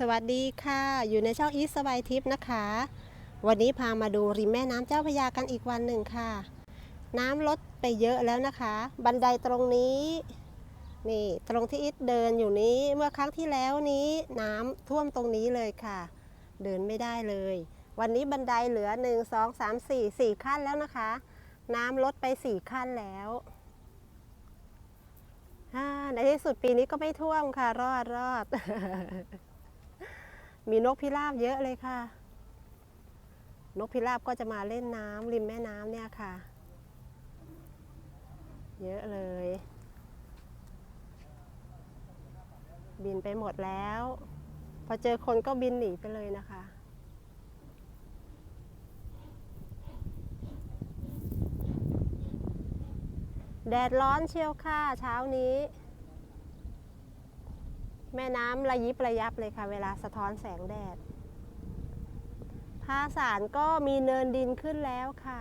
สวัสดีค่ะ อยู่ในช่องอีสบายทิปนะคะ วันนี้พามาดูริมแม่น้ำเจ้าพยากันอีกวันหนึ่งค่ะ น้ำลดไปเยอะแล้วนะคะ บันไดตรงนี้นี่ตรงที่อีทเดินอยู่นี้เมื่อครั้งที่แล้วนี้น้ำท่วมตรงนี้เลยค่ะ เดินไม่ได้เลย วันนี้บันไดเหลือ 1 2 3 4 4ขั้นแล้วนะคะ น้ำลดไป4ขั้นแล้วอ่าในที่สุดปีนี้ก็ไม่ท่วมค่ะ รอดรอด มีนกพิราบเยอะเลยค่ะ นกพิราบก็จะมาเล่นน้ำริมแม่น้ำเนี่ยค่ะ เยอะเลย บินไปหมดแล้ว พอเจอคนก็บินหนีไปเลยนะคะแดดร้อนเชียวค่ะเช้านี้ แม่น้ำระยิบระยับเลยค่ะ เวลาสะท้อนแสงแดดท่าสารก็มีเนินดินขึ้นแล้วค่ะ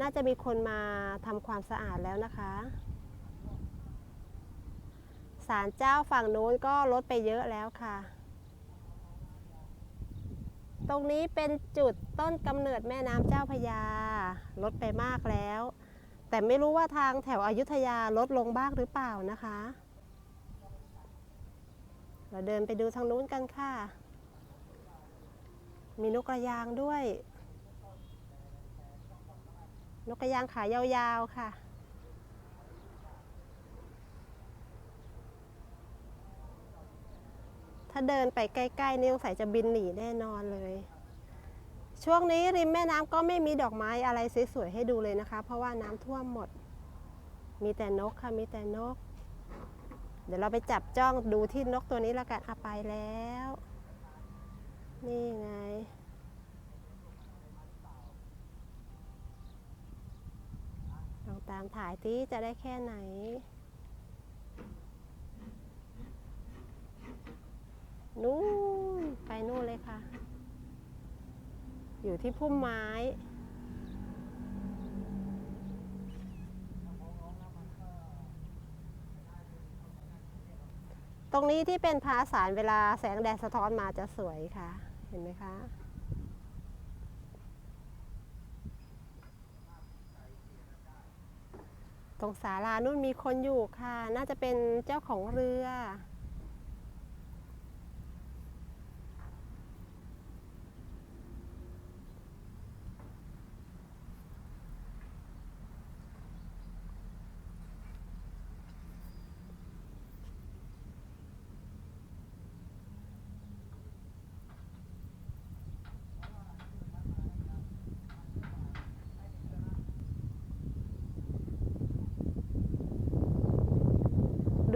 น่าจะมีคนมาทำความสะอาดแล้วนะคะศาลเจ้าฝั่งโน้นก็ลดไปเยอะแล้วค่ะ ตรงนี้เป็นจุดต้นกำเนิดแม่น้ำเจ้าพยา ลดไปมากแล้ว แต่ไม่รู้ว่าทางแถวอายุทยาลดลงบ้างหรือเปล่านะคะ เราเดินไปดูทางนู้นกันค่ะ มีนกกระยางด้วย นกกระยางขายาวๆค่ะถ้าเดินไปใกล้ๆนี่สงสัยจะบินหนีแน่นอนเลย ช่วงนี้ริมแม่น้ำก็ไม่มีดอกไม้อะไรสวยๆให้ดูเลยนะคะ เพราะว่าน้ำท่วมหมด มีแต่นกค่ะ มีแต่นก เดี๋ยวเราไปจับจ้องดูที่นกตัวนี้แล้วกันเอาไปแล้ว นี่ไง ลองตามถ่ายที่จะได้แค่ไหน นู่น ไปนู่นเลยค่ะ อยู่ที่พุ่มไม้ ตรงนี้ที่เป็นพาสารเวลาแสงแดดสะท้อนมาจะสวยค่ะ เห็นไหมคะ ตรงศาลานู่นมีคนอยู่ค่ะ น่าจะเป็นเจ้าของเรือ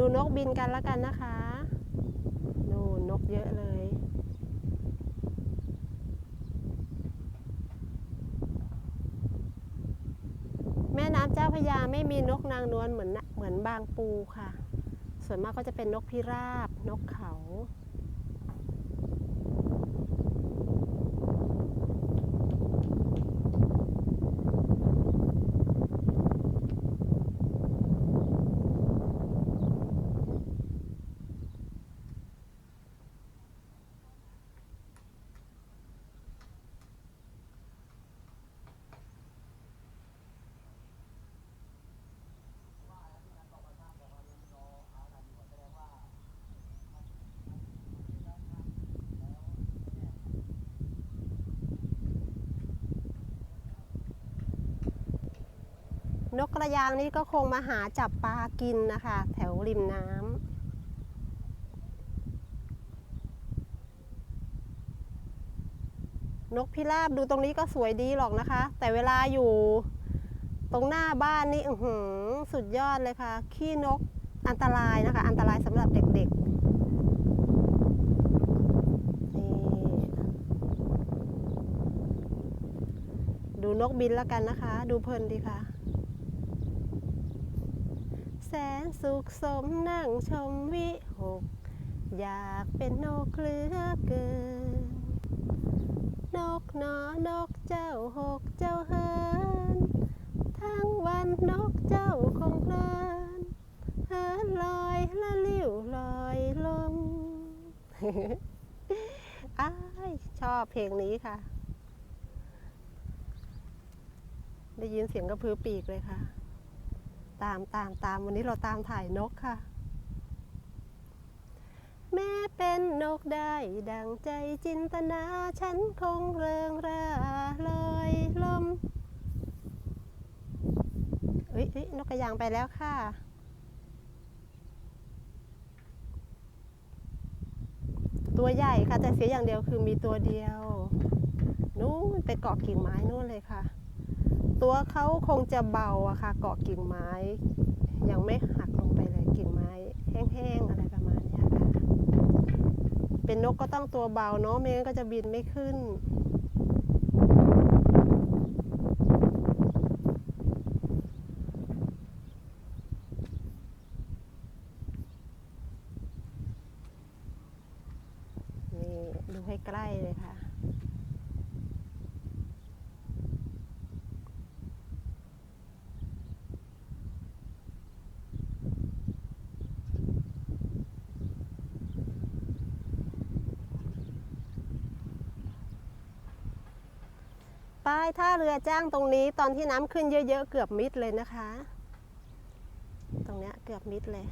ดูนกบินกันแล้วกันนะคะนู่นนกเยอะเลย แม่น้ำเจ้าพยาไม่มีนกนางนวลเหมือนเหมือนบางปูค่ะ ส่วนมากก็จะเป็นนกพิราบ นกเขา นกกระยางนี่ก็คงมาหาจับปลากินนะคะ แถวริมน้ำนกพิราบดูตรงนี้ก็สวยดีหรอกนะคะ แต่เวลาอยู่ตรงหน้าบ้านนี่หืสุดยอดเลยค่ะ ขี้นกอันตรายนะคะ อันตรายสำหรับเด็กๆดูนกบินแล้วกันนะคะ ดูเพลินดีค่ะ แสนสุขสมนั่งชมวิหก อยากเป็นนกเหลือเกิน นกหนอนกเจ้าหกเจ้าเฮินทั้งวันนกเจ้าคงเพลินเฮินลอยละลิ้วลอยลมอบเพลงนี้ค่ะ ได้ยินเสียงกระพือปีกเลยค่ะ ตามตามตามวันนี้เราตามถ่ายนกค่ะ แม้เป็นนกได้ ดังใจจินตนา ฉันคงเริงร่าลอยลมอ้ยเอ้ยนกกระยางไปแล้วค่ะตัวใหญ่ค่ะ แต่เสียอย่างเดียวคือมีตัวเดียว นู้นไปเกาะกิ่งไม้นู่นเลยค่ะ ตัวเขาคงจะเบาอะค่ะ เกาะกิ่งไม้ ยังไม่หักลงไปเลยกิ่งไม้ แห้งๆอะไรประมาณนี้ค่ะ เป็นนกก็ต้องตัวเบาเนาะไม่งั้นก็จะบินไม่ขึ้นนี่ดูให้ใกล้เลยค่ะ ป้ายท่าเรือจ้างตรงนี้ตอนที่น้ำขึ้นเยอะๆเกือบมิดเลยนะคะ ตรงเนี้ยเกือบมิดเลย